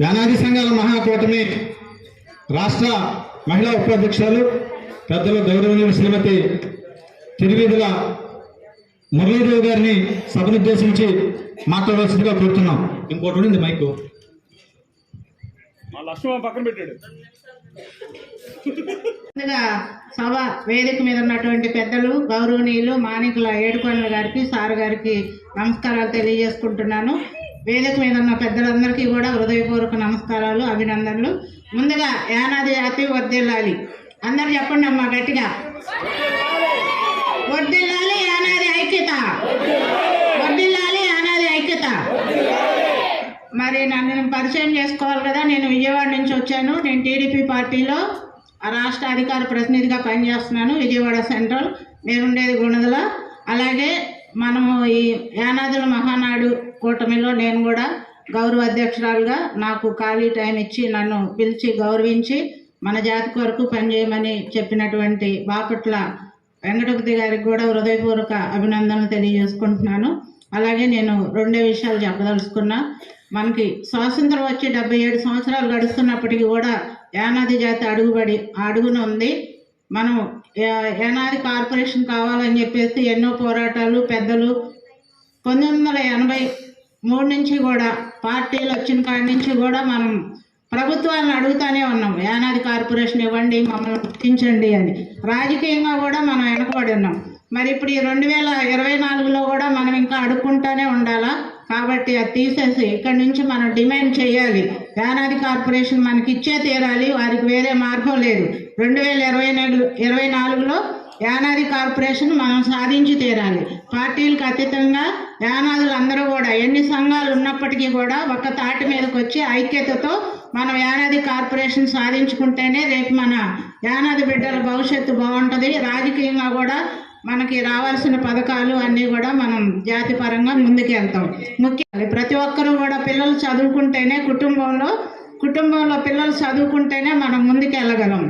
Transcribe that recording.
యానాది సంఘాల మహాకూటమి రాష్ట్ర మహిళా ఉపాధ్యక్షులు పెద్దలు గౌరవనీయులు శ్రీమతి తిరువీధుల మురళీదేవి గారిని సభనుద్దేశించి మాట్లాడవలసిందిగా కోరుతున్నాం. ఇంకోటి ఉంది మైకు. పక్కన పెట్టాడు. సభ వేదిక మీద ఉన్నటువంటి పెద్దలు గౌరవనీయులు మాణికుల ఏడుకొండల గారికి సార్ గారికి నమస్కారాలు తెలియజేసుకుంటున్నాను. వేదిక మీద ఉన్న పెద్దలందరికీ కూడా హృదయపూర్వక నమస్కారాలు అభినందనలు. ముందుగా యానాది జాతి వర్దిల్లాలి అందరు చెప్పండి అమ్మా గట్టిగా. వర్దిల్లాలి యానాది ఐక్యత. వర్దిల్లాలి యానాది ఐక్యత. మరి నన్ను పరిచయం చేసుకోవాలి కదా నేను విజయవాడ నుంచి వచ్చాను. నేను టీడీపీ పార్టీలో ఆ రాష్ట్ర అధికార ప్రతినిధిగా పనిచేస్తున్నాను విజయవాడ సెంట్రల్. నేనుండేది గుణదల. అలాగే మనము ఈ యానాదుల మహానాడు కూటమిలో నేను కూడా గౌరవ అధ్యక్షురాలుగా నాకు ఖాళీ టైం ఇచ్చి నన్ను పిలిచి గౌరవించి మన జాతి కొరకు పనిచేయమని చెప్పినటువంటి బాపట్ల వెంకటపతి గారికి కూడా హృదయపూర్వక అభినందనలు తెలియజేసుకుంటున్నాను. అలాగే నేను రెండే విషయాలు చెప్పదలుచుకున్నా. మనకి స్వాతంత్రం వచ్చి డెబ్బై ఏడు సంవత్సరాలు గడుస్తున్నప్పటికీ కూడా యానాది జాతి అడుగుబడి అడుగున ఉంది. మనం ఏనాది కార్పొరేషన్ కావాలని చెప్పేసి ఎన్నో పోరాటాలు పెద్దలు పంతొమ్మిది వందల ఎనభై మూడు నుంచి కూడా పార్టీలు వచ్చిన కాడి నుంచి కూడా మనం ప్రభుత్వాలను అడుగుతానే ఉన్నాం. ఏనాది కార్పొరేషన్ ఇవ్వండి మమ్మల్ని గుర్తించండి అని. రాజకీయంగా కూడా మనం వెనకబడి ఉన్నాం. మరి ఇప్పుడు ఈ రెండు వేల ఇరవై నాలుగులో కూడా మనం ఇంకా అడుక్కుంటానే ఉండాలా? కాబట్టి అది తీసేసి ఇక్కడి నుంచి మనం డిమాండ్ చేయాలి. యానాది కార్పొరేషన్ మనకి ఇచ్చే తీరాలి. వారికి వేరే మార్గం లేదు. రెండు వేల ఇరవై నాలుగు ఇరవై నాలుగులో యానాది కార్పొరేషన్ మనం సాధించి తీరాలి. పార్టీలకు అతీతంగా యానాదులు అందరూ కూడా ఎన్ని సంఘాలు ఉన్నప్పటికీ కూడా ఒక తాటి మీదకి వచ్చి ఐక్యతతో మనం యానాది కార్పొరేషన్ సాధించుకుంటేనే రేపు మన యానాది బిడ్డల భవిష్యత్తు బాగుంటుంది. రాజకీయంగా కూడా మనకి రావాల్సిన పథకాలు అన్నీ కూడా మనం జాతిపరంగా ముందుకెళ్తాం. ముఖ్యంగా ప్రతి ఒక్కరూ కూడా పిల్లలు చదువుకుంటేనే కుటుంబంలో కుటుంబంలో పిల్లలు చదువుకుంటేనే మనం ముందుకెళ్ళగలం.